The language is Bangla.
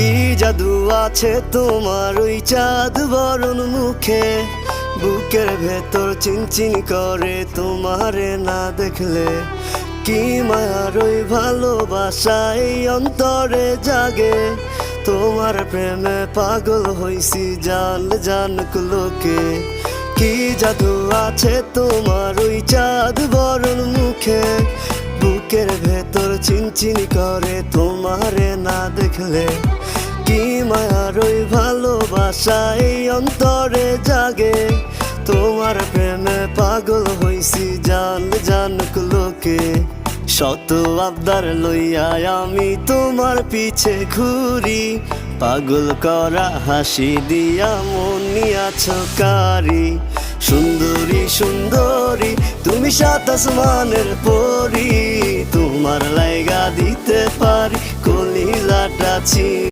কি জাদু আছে তোমার ওই চাঁদ বরণ মুখে? বুকের ভেতর চিনচিন করে তোমারে না দেখলে। কি মায়ার ওই ভালোবাসা এই অন্তরে জাগে? তোমার প্রেমে পাগল হইছি জান জানক লোকে কি জাদু আছে তোমার ওই চাঁদ বরণ মুখে? চিনচিন করে তোমারে না দেখলে। কি মায়ার ওই ভালোবাসা এই অন্তরে জাগে। তোমার প্রেমে পাগল হইছি জান জানক লোকে। শত আবদার লইয়া আমি তোমার পিছে ঘুরি। পাগল করা হাসি দিয়া মনিয়াছ কারি। সুন্দরী সুন্দরী, তুমি সাত আসমানের পরি। তোমার